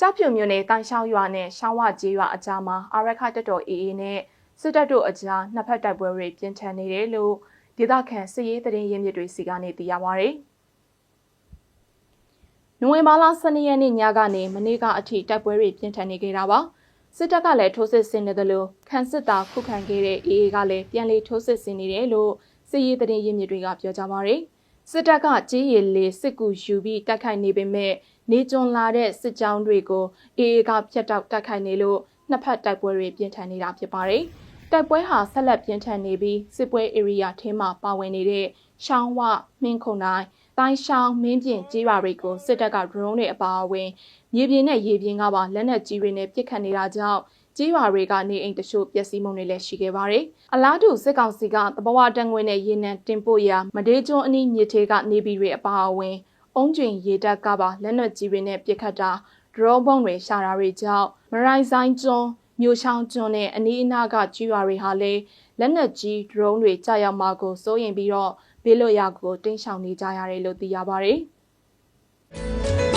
ကြောက်ဖြူမြို့နယ်တိုင်ရှောင်းရွာနဲ့ရှောင်းဝကျေးရွာအကြားမှာအာရခတက်တော်အေအေနဲ့စစ်တပ်တို့အကြားနှစ်ဖက်တိုက်ပွဲတွေပြင်းထန်နေတယ်လို့ဒေသခံစစ်ရေးတရင်ရင်းမြစ်တွေစီကနေသိရပါဗျ။နိုဝင်ဘာလ12ရက်နေ့ညကနေမနေ့ကအထိတိုက်ပွဲတွေပြင်းထန်နေကြတာပါ။စစ်တပ်ကလည်းထိုးစစ်ဆင်နေတယ်လို့ခန်စစ်တာခုခံခဲ့တဲ့အေအေကလည်းပြန်လည်ထိုးစစ်ဆင်နေတယ်လို့စစ်ရေးတရင်ရင်းမြစ်တွေကပြောကြပါဗျ။ စစ်တပ်ကကြေးရည်လေးစစ်ကူယူပြီးတိုက်ခိုက်နေပေမဲ့နေကျွန်းလာတဲ့စစ်ကြောင်းတွေကိုအေအေကဖျက်တောက်တိုက်ခိုက်နေလို့နှစ်ဖက်တိုက်ပွဲတွေပြင်းထန်နေတာဖြစ်ပါတယ်။တိုက်ပွဲဟာဆက်လက်ပြင်းထန်နေပြီးစစ်ပွဲဧရိယာထဲမှာပါဝင်နေတဲ့ရှောင်းဝမင်းခုံတိုင်းတိုင်းရှောင်းမင်းပြင်ကြေးရွာတွေကိုစစ်တပ်က drone တွေအပါအဝင်မြေပြင်နဲ့ရေပြင်ကပါလက်နက်ကြီးတွေနဲ့ပစ်ခတ်နေတာကြောင့် ကြေးရွာတွေကနေအိမ်တချို့ပျက်စီးမှုတွေလည်းရှိခဲ့ပါတယ်။အလားတူစစ်ကောင်စီကတဘဝတန်ငွေနဲ့ရေနံတင်ပို့ရာမဒေးကျွန်းအနီးမြေထဲကနေပြည်တွေအပါအဝင်အုံးကျင်ရေတပ်ကပါလက်နက်ကြီးတွေနဲ့ပစ်ခတ်တာဒရုန်းဘုံတွေရှာတာတွေကြောင့်မရိုင်ဆိုင်ကျွန်းမြို့ချောင်းကျွန်းနဲ့အနီးအနားကကြီးရွာတွေဟာလည်းလက်နက်ကြီးဒရုန်းတွေကြာရောက်မှာကိုစိုးရင်ပြီးတော့ဘေးလွတ်ရာကိုတင်းရှောင်နေကြရတယ်လို့သိရပါတယ်။